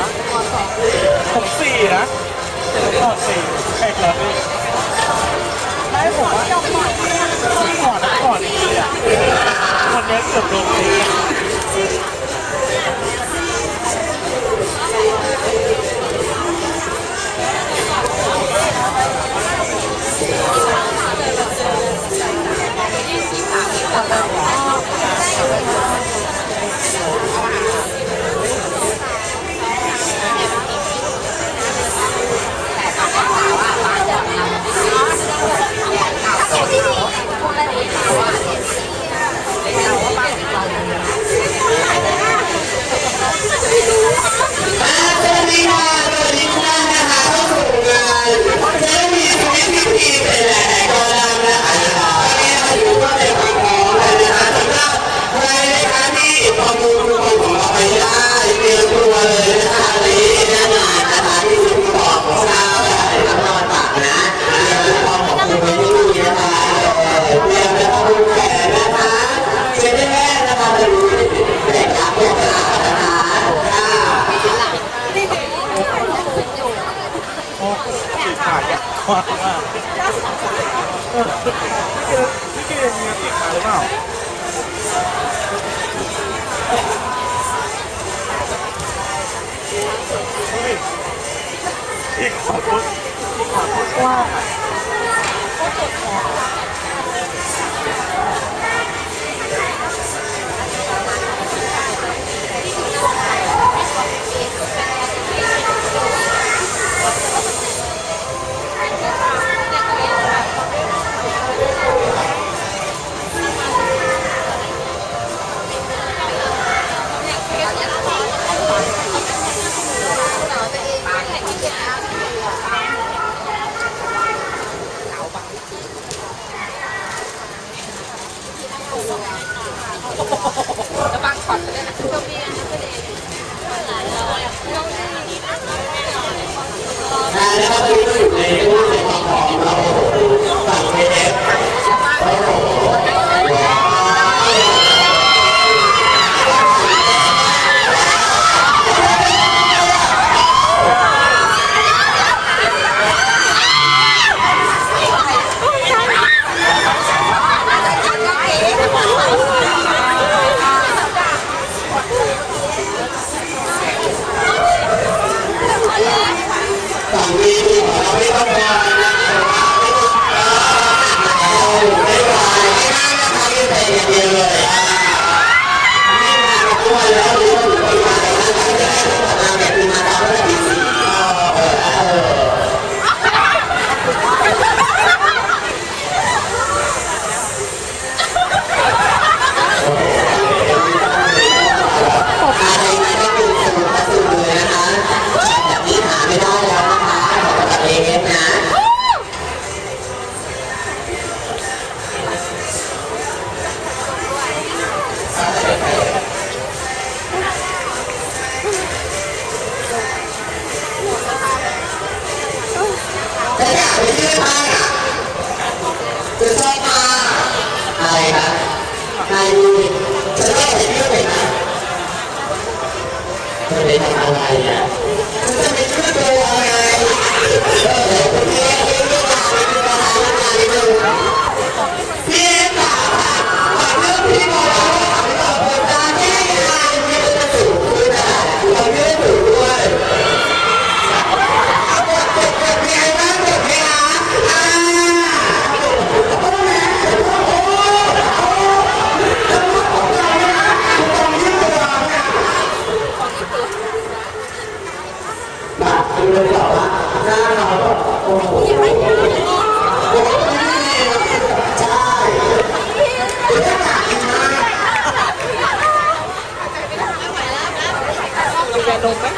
นะผมสี่นะตอดสี่แค่ครับพี่ไม่ผมว่าก่อนก่อนอีกอะคนนี้เกือบโดนตี พี่เกมีเอกมาหรือเปล่าพี่ขอโทษพี่ขอโทษว่าโคตรเจ็บ แล้วบางช็อเลยนะโชคดีนะก็เลยนะครับตอนนี้ก็อยู่ใน ใช่คือใช่มาอะไรครับนายดูจะเล่นเพื่องไหนจะเป็นอะไรอะจะเป็นเรื่องอะไรเออเป็นเรื่อง หน้าเราก็โอ้โหใช่เดี๋ยวจะหนักมาก ลงไป